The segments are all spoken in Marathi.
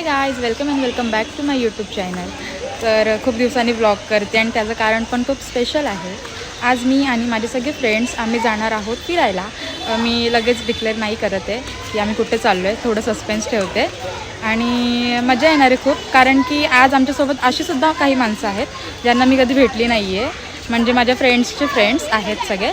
Hey guys welcome and welcome back to my YouTube channel तर खूप दिवसांनी ब्लॉग करते आणि त्याचं कारण पण खूप स्पेशल आहे. आज मी आणि माझे सगळे फ्रेंड्स आम्ही जाणार आहोत फिरायला. मी लगेच डिक्लेअर नाही करत आहे की आम्ही कुठे चाललो आहे थोडं सस्पेन्स ठेवते. आणि मजा येणार आहे खूप कारण की आज आमच्यासोबत अशीसुद्धा काही माणसं आहेत ज्यांना मी कधी भेटली नाही आहे म्हणजे माझ्या फ्रेंड्सचे फ्रेंड्स आहेत सगळे.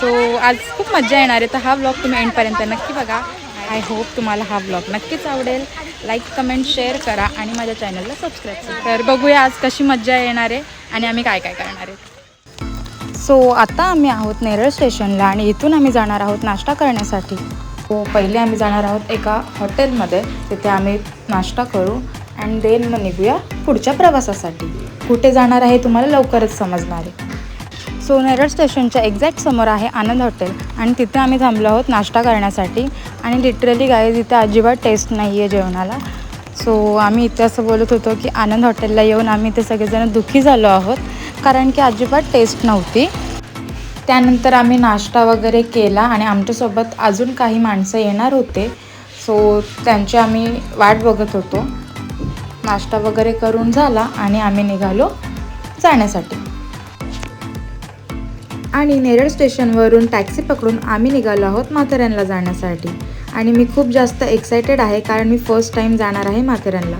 सो आज खूप मजा येणार आहे. तर हा ब्लॉग तुम्ही एंडपर्यंत नक्की बघा. आय होप तुम्हाला हा ब्लॉग नक्कीच आवडेल. लाईक कमेंट शेअर करा आणि माझ्या चॅनलला सबस्क्राईब करा. तर बघूया आज कशी मज्जा येणार आहे आणि आम्ही काय काय करणार आहे. सो आता आम्ही आहोत नेरळ स्टेशनला आणि इथून आम्ही जाणार आहोत नाश्ता करण्यासाठी. सो पहिले आम्ही जाणार आहोत एका हॉटेलमध्ये. तिथे आम्ही नाश्ता करू अँड देन मग निघूया पुढच्या प्रवासासाठी. कुठे जाणार आहे तुम्हाला लवकरच समजणार आहे. सो नेरळ स्टेशनच्या एक्झॅक्ट समोर आहे आनंद हॉटेल. आणि तिथे आम्ही थांबलो आहोत नाश्ता करण्यासाठी. आणि लिटरली गाय तिथे अजिबात टेस्ट नाही आहे जेवणाला. सो आम्ही इथे असं बोलत होतो की आनंद हॉटेलला येऊन आम्ही ते सगळेजण दुःखी झालो आहोत. कारण की अजिबात टेस्ट नव्हती. त्यानंतर आम्ही नाश्ता वगैरे केला आणि आमच्यासोबत अजून काही माणसं येणार होते. सो त्यांची आम्ही वाट बघत होतो. नाश्ता वगैरे करून झाला आणि आम्ही निघालो जाण्यासाठी. आणि नेरळ स्टेशनवरून टॅक्सी पकडून आम्ही निघालो आहोत माथेरानला जाण्यासाठी. आणि मी खूप जास्त एक्सायटेड आहे कारण मी फर्स्ट टाईम जाणार आहे माथेरानला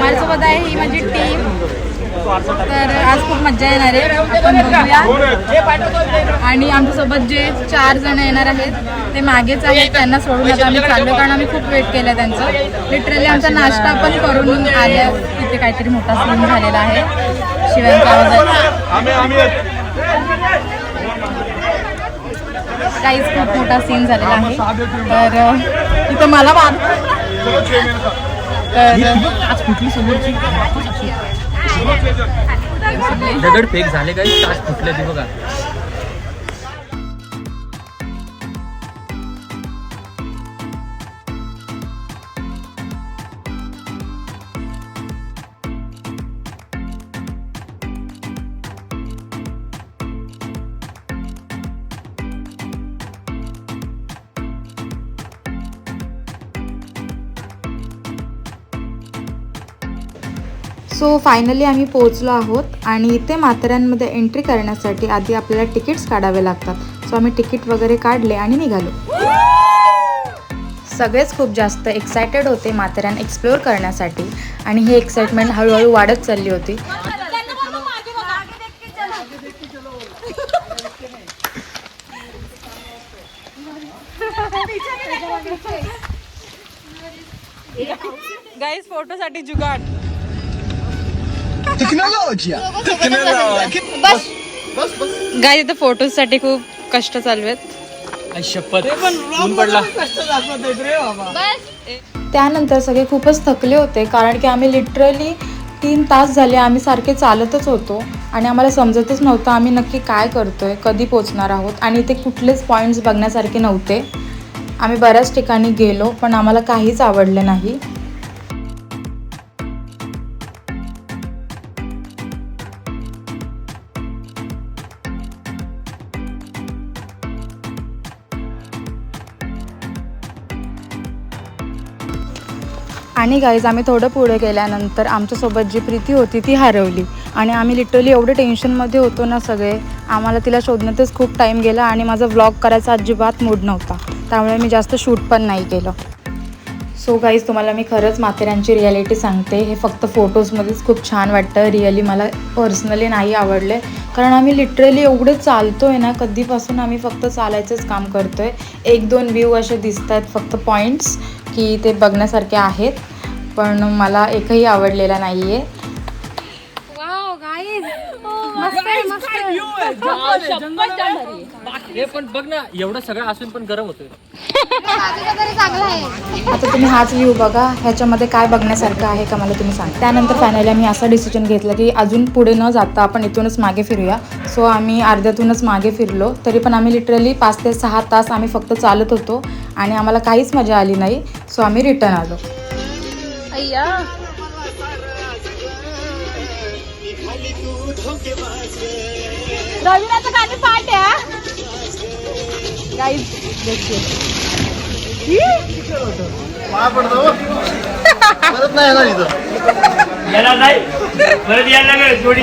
माझ्यासोबत आहे ही माझी टीम तर आज खूप मजा येणार आहे. आपण बघूया. आणि आमच्यासोबत जे चार जण येणार आहेत ते मागेच आहेत त्यांना सोडून आता आम्ही चाललो. कारण आम्ही खूप वेट केलं त्यांचं. लिटरली आमचा नाश्ता पण करून आल्या. तिथे काहीतरी मोठा सीन झालेला आहे. शिवायचा काहीच खूप मोठा सीन झालेला आहे. तर इथं मला मार तर आज कुठली समोरची? दगड फेक झाले काही तास फुटले ते बघा. सो फायनली आम्ही पोहोचलो आहोत आणि इथे माथेरानमध्ये एंट्री करण्यासाठी आधी आपल्याला तिकीट्स काढावे लागतात. सो आम्ही तिकीट वगैरे काढले आणि निघालो. सगळेच खूप जास्त एक्सायटेड होते माथेरान एक्सप्लोअर करण्यासाठी. आणि ही एक्साइटमेंट हळूहळू वाढत चालली होती. गाईज फोटोसाठी जुगाड. Tecnologia! गाय इथं फोटोसाठी खूप कष्ट चालू आहेत. आई शपथ. पडला. त्यानंतर सगळे खूपच थकले होते कारण की आम्ही लिटरली तीन तास झाले आम्ही सारखे चालतच होतो आणि आम्हाला समजतच नव्हतं आम्ही नक्की काय करतोय कधी पोचणार आहोत आणि इथे कुठलेच पॉईंट्स बघण्यासारखे नव्हते. आम्ही बऱ्याच ठिकाणी गेलो पण आम्हाला काहीच आवडलं नाही. आणि गाईज आम्ही थोडं पुढे गेल्यानंतर आमच्यासोबत जी प्रीती होती ती हरवली. आणि आम्ही लिटरली एवढे टेन्शनमध्ये होतो ना सगळे आम्हाला तिला शोधण्यातच खूप टाईम गेला आणि माझा व्लॉग करायचा अजिबात मूड नव्हता. त्यामुळे मी जास्त शूट पण नाही केलं. सो गाईज तुम्हाला मी खरंच माथेऱ्यांची रियालिटी सांगते. हे फक्त फोटोजमध्येच खूप छान वाटतं. रिअली मला पर्सनली नाही आवडले. कारण आम्ही लिटरली एवढं चालतो आहे ना कधीपासून आम्ही फक्त चालायचंच काम करतो आहे एक दोन व्ह्यू असे दिसत आहेत फक्त पॉईंट्स की ते बघण्यासारखे आहेत पण मला एकही आवडलेला नाही आहे हे पण बघ ना एवढं सगळं असून पण गरम होतोय. आता तुम्ही हाच व्ह्यू बघा ह्याच्यामध्ये काय बघण्यासारखं आहे का मला तुम्ही सांगा. त्यानंतर फायनली आम्ही असं डिसिजन घेतलं की अजून पुढे न जाता आपण इथूनच मागे फिरूया. सो आम्ही अर्ध्यातूनच मागे फिरलो. तरी पण आम्ही लिटरली पाच ते सहा तास आम्ही फक्त चालत होतो आणि आम्हाला काहीच मजा आली नाही. सो आम्ही रिटर्न आलो. रविनाचं गाणी पाठ आहे गाईज देखील परत नाही येणार इथं याला नाही परत यायला लागेल जोडी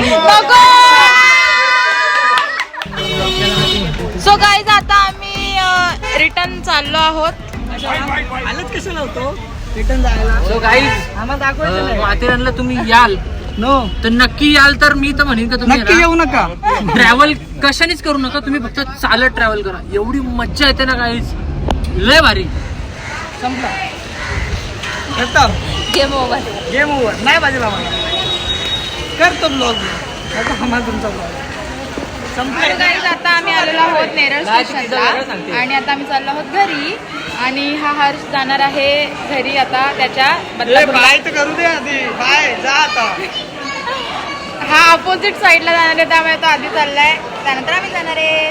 सो गाईज आता आम्ही रिटर्न चाललो आहोत. आलंच कसं नव्हतं रिटर्न जायला सो गाईज आम्हाला दाखवायचं माथेरानला तुम्ही याल. नो तर नक्की याल तर मी तर म्हणेन का नक्की तुम्ही येऊ नका. ट्रॅव्हल कशानेच करू नका. तुम्ही फक्त चालत ट्रॅव्हल करा. एवढी मज्जा येते ना गाईज लय भारी. संपला. खतम गेम ओव्हर गेम ओव्हर नाही बाजूला मला करतो ब्लॉग तुमचा ब्लॉग संपला. गाईज आता आम्ही आलेलो आहोत नेरळ स्टेशनला. आणि आता आम्ही चाललो आहोत घरी. आणि हा हर्ष जाणार आहे घरी आता त्याच्या. बाय तर करू दे आधी. बाय जा आता. हा अपोजिट साईडला जाणार आहे त्यामुळे तो आधी चाललाय. त्यानंतर आम्ही जाणार आहे.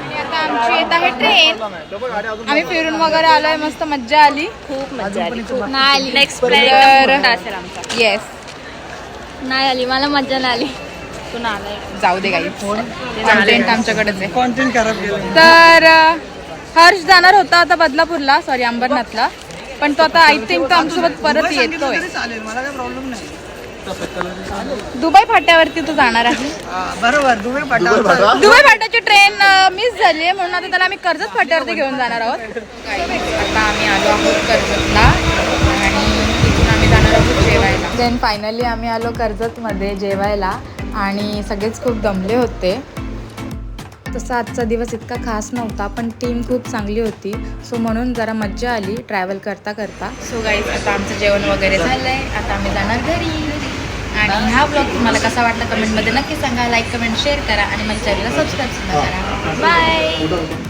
आणि आता आमची येत आहे ट्रेन आम्ही फिरून वगैरे आलोय मस्त मज्जा आली. खूप मज्जा आली नेक्स्ट प्लॅन असेल आमचा. येस नाही आली मला मजा नाही आली. जाऊ दे काही कंटेंट आमच्याकडेच आहे. कॉन्टेंट खराब केलं तर अ, हर्ष जाणार होता आता बदलापूरला सॉरी अंबरनाथला. पण तो आता आय थिंक तो आमच्यासोबत परत येतोय. चालेल मला काही प्रॉब्लेम नाही. दुबई फाट्यावरती तो जाणार आहे. बरोबर दुबई दुबई पाठवा फाटा दुबई फाट्याची ट्रेन मिस झाली आहे म्हणून आता त्याला आम्ही कर्जत फाट्यावरती घेऊन जाणार आहोत. आता आम्ही आलो आहोत कर्जतला आणि तिथून आम्ही जाणार आहोत जेवायला. देन फायनली आम्ही आलो कर्जतमध्ये जेवायला आणि सगळेच खूप दमले होते. तसा आजचा दिवस इतका खास नव्हता पण टीम खूप चांगली होती. सो म्हणून जरा मज्जा आली ट्रॅव्हल करता करता सो गाईज आता आमचं जेवण वगैरे झालं आहे आता आम्ही जाणार घरी. आणि हा ब्लॉग तुम्हाला कसा वाटला कमेंटमध्ये नक्की सांगा. लाईक कमेंट शेअर करा आणि माझ्या चॅनलला सबस्क्राईब सुद्धा करा. बाय